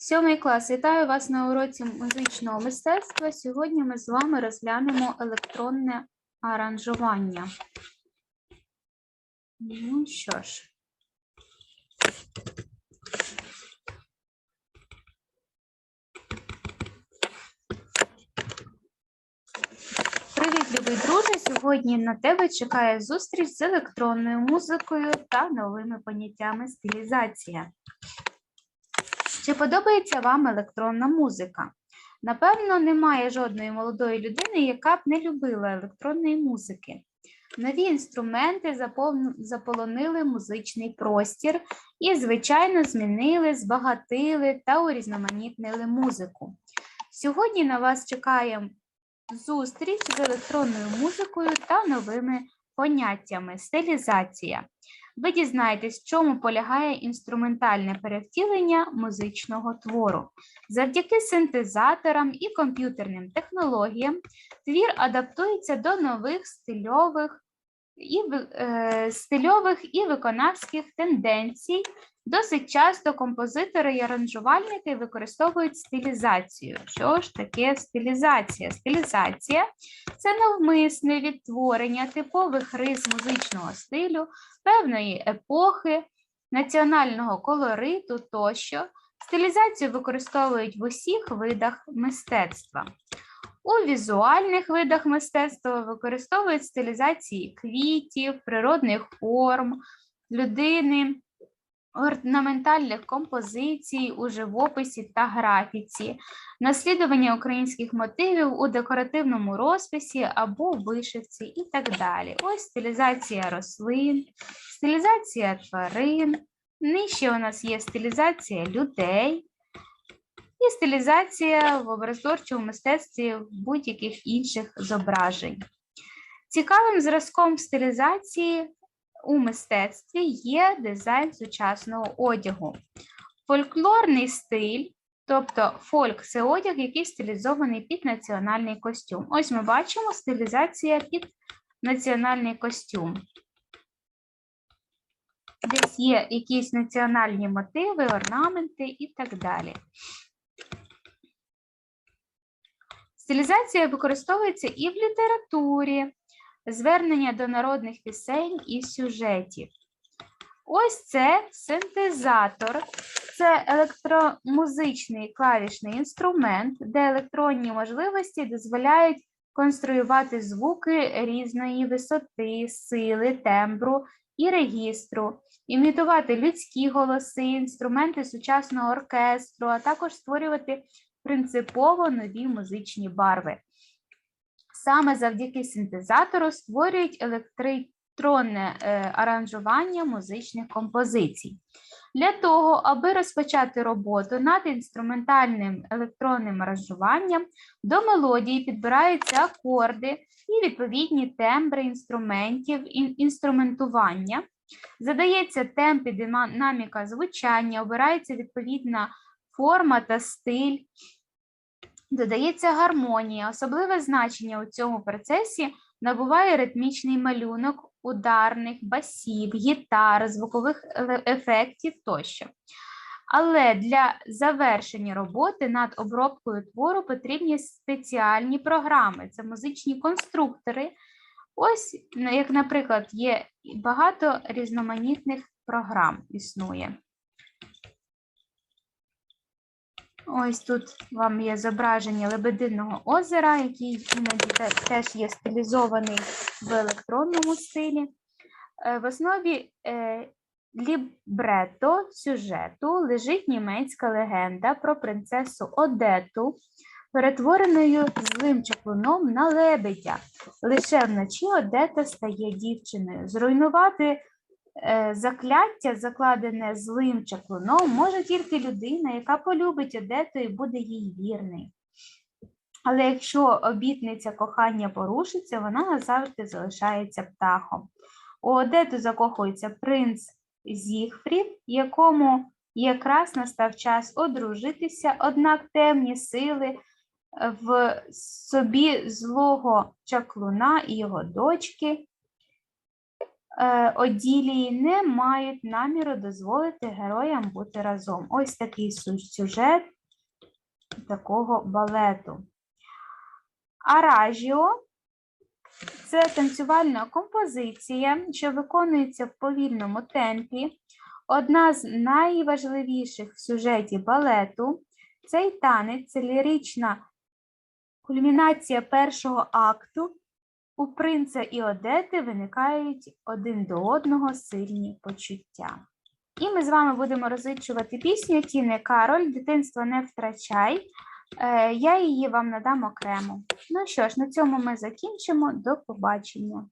Сьомий клас. Вітаю вас на уроці музичного мистецтва. Сьогодні ми з вами розглянемо електронне аранжування. Ну що ж. Привіт, любий друже! Сьогодні на тебе чекає зустріч з електронною музикою та новими поняттями стилізація. Чи подобається вам електронна музика? Напевно, немає жодної молодої людини, яка б не любила електронної музики. Нові інструменти заполонили музичний простір і, звичайно, змінили, збагатили та урізноманітнили музику. Сьогодні на вас чекає зустріч з електронною музикою та новими поняттями стилізація. Ви дізнаєтесь, в чому полягає інструментальне перевтілення музичного твору. Завдяки синтезаторам і комп'ютерним технологіям твір адаптується до нових стильових і, е, стильових і виконавських тенденцій. Досить часто композитори і аранжувальники використовують стилізацію. Що ж таке стилізація? Стилізація це навмисне відтворення типових рис музичного стилю певної епохи, національного колориту тощо. Стилізацію використовують в усіх видах мистецтва. У візуальних видах мистецтва використовують стилізації квітів, природних форм, людини, орнаментальних композицій у живописі та графіці, наслідування українських мотивів у декоративному розписі або вишивці і так далі. Ось стилізація рослин, стилізація тварин. Нижче у нас є стилізація людей і стилізація в образотворчому мистецтві будь-яких інших зображень. Цікавим зразком стилізації у мистецтві є дизайн сучасного одягу. Фольклорний стиль, тобто фольк це одяг, який стилізований під національний костюм. Ось ми бачимо стилізація під національний костюм. Десь є якісь національні мотиви, орнаменти і так далі. Стилізація використовується і в літературі, звернення до народних пісень і сюжетів. Ось це синтезатор. Це електромузичний клавішний інструмент, де електронні можливості дозволяють конструювати звуки різної висоти, сили, тембру і регістру, імітувати людські голоси, інструменти сучасного оркестру, а також створювати принципово нові музичні барви. Саме завдяки синтезатору створюють електронне е, аранжування музичних композицій. Для того, аби розпочати роботу над інструментальним електронним аранжуванням, до мелодії підбираються акорди і відповідні тембри інструментів ін- інструментування. Задається темп і динаміка звучання, обирається відповідна форма та стиль. Додається гармонія. Особливе значення у цьому процесі набуває ритмічний малюнок ударних, басів, гітар, звукових ефектів тощо. Але для завершення роботи над обробкою твору потрібні спеціальні програми. Це музичні конструктори. Ось, як, наприклад, є багато різноманітних програм існує. Ось тут вам є зображення Лебединого озера, який іноді те- теж є стилізований в електронному стилі. Е, В основі е, лібрето сюжету лежить німецька легенда про принцесу Одету, перетвореною злим чаклуном на лебедя. Лише вночі Одета стає дівчиною. Зруйнувати закляття, закладене злим чаклуном, може тільки людина, яка полюбить Одету і буде їй вірний. Але якщо обітниця кохання порушиться, вона назавжди залишається птахом. У Одету закохується принц Зігфрід, якому якраз настав час одружитися, однак темні сили е, в собі злого чаклуна і його дочки е, Оділії не мають наміру дозволити героям бути разом. Ось такий сюжет такого балету. Аражіо це танцювальна композиція, що виконується в повільному темпі. Одна з найважливіших в сюжеті балету. Цей танець це лірична кульмінація першого акту. У принца і Одети виникають один до одного сильні почуття. І ми з вами будемо розучувати пісню Тіни Кароль Дитинство не втрачай. Е, Я її вам надам окремо. Ну що ж, на цьому ми закінчимо. До побачення.